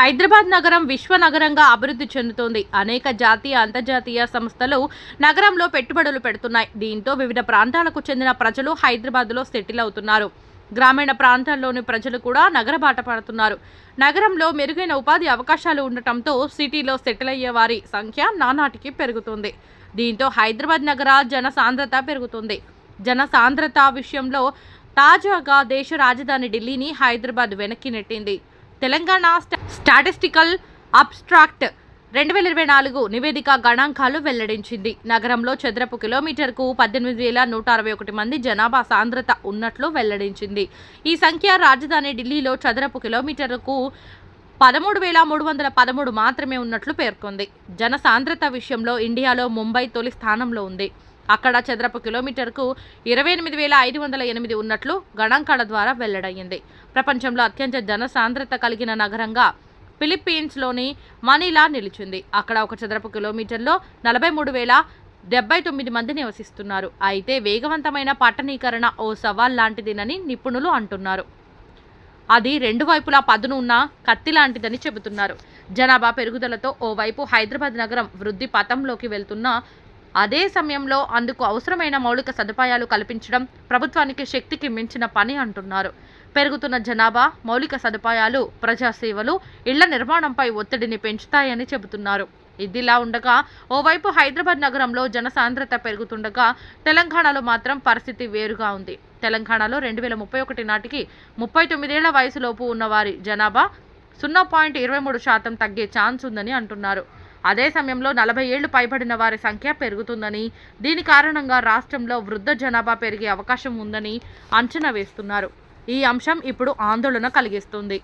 హైదరాబాద్ నగరం విశ్వ నగరంగా అభివృద్ధి చెందుతోంది. అనేక జాతీయ అంతర్జాతీయ సంస్థలు నగరంలో పెట్టుబడులు పెడుతున్నాయి. దీంతో వివిధ ప్రాంతాలకు చెందిన ప్రజలు హైదరాబాద్లో సెటిల్ అవుతున్నారు. గ్రామీణ ప్రాంతాల్లోని ప్రజలు కూడా నగర బాట పడుతున్నారు. నగరంలో మెరుగైన ఉపాధి అవకాశాలు ఉండటంతో సిటీలో సెటిల్ అయ్యే వారి సంఖ్య నానాటికి పెరుగుతుంది. దీంతో హైదరాబాద్ నగర జన సాంద్రత పెరుగుతుంది. జన సాంద్రత విషయంలో తాజాగా దేశ రాజధాని ఢిల్లీని హైదరాబాద్ వెనక్కి నెట్టింది. తెలంగాణ స్టా- స్టాటిస్టికల్ అబ్స్ట్రాక్ట్ రెండు వేల ఇరవై నాలుగు నివేదిక గణాంకాలు వెల్లడించింది. నగరంలో చదరపు కిలోమీటర్కు పద్దెనిమిది వేల నూట అరవై ఒకటి మంది జనాభా సాంద్రత ఉన్నట్లు వెల్లడించింది. ఈ సంఖ్య రాజధాని ఢిల్లీలో చదరపు కిలోమీటర్కు పదమూడు వేల మూడు వందల పదమూడు మాత్రమే ఉన్నట్లు పేర్కొంది. జన సాంద్రత విషయంలో ఇండియాలో ముంబై తొలి స్థానంలో ఉంది. అక్కడ చదరపు కిలోమీటర్కు ఇరవై ఎనిమిది వేల ఐదు వందల ఎనిమిది ఉన్నట్లు గణాంకాల ద్వారా వెల్లడయ్యింది. ప్రపంచంలో అత్యంత జన సాంద్రత కలిగిన నగరంగా ఫిలిప్పీన్స్లోని మనీలా నిలిచింది. అక్కడ ఒక చదరపు కిలోమీటర్లో నలభై మూడు వేల డెబ్బై తొమ్మిది మంది నివసిస్తున్నారు. అయితే వేగవంతమైన పట్టణీకరణ ఓ సవాల్ లాంటిదేనని నిపుణులు అంటున్నారు. అది రెండు వైపులా పదును ఉన్న కత్తి లాంటిదని చెబుతున్నారు. జనాభా పెరుగుదలతో ఓవైపు హైదరాబాద్ నగరం వృద్ధి పథంలోకి వెళ్తున్న అదే సమయంలో అందుకు అవసరమైన మౌలిక సదుపాయాలు కల్పించడం ప్రభుత్వానికి శక్తికి మించిన పని అంటున్నారు. పెరుగుతున్న జనాభా మౌలిక సదుపాయాలు ప్రజాసేవలు ఇళ్ళ నిర్మాణంపై ఒత్తిడిని పెంచుతాయని చెబుతున్నారు. ఇదిలా ఉండగా ఓవైపు హైదరాబాద్ నగరంలో జనసాంద్రత పెరుగుతుండగా తెలంగాణలో మాత్రం పరిస్థితి వేరుగా ఉంది. తెలంగాణలో రెండు వేల ముప్పై ఒకటి నాటికి ముప్పై తొమ్మిదేళ్ళ వయసులోపు ఉన్నవారి జనాభా సున్నా పాయింట్ ఇరవై మూడు శాతం తగ్గే ఛాన్స్ ఉందని అంటున్నారు. అదే సమయంలో నలభై ఏళ్ళు పైబడిన వారి సంఖ్య పెరుగుతుందని దీని కారణంగా రాష్ట్రంలో వృద్ధ జనాభా పెరిగే అవకాశం ఉందని అంచనా వేస్తున్నారు. ఈ అంశం ఇప్పుడు ఆందోళన కలిగిస్తుంది.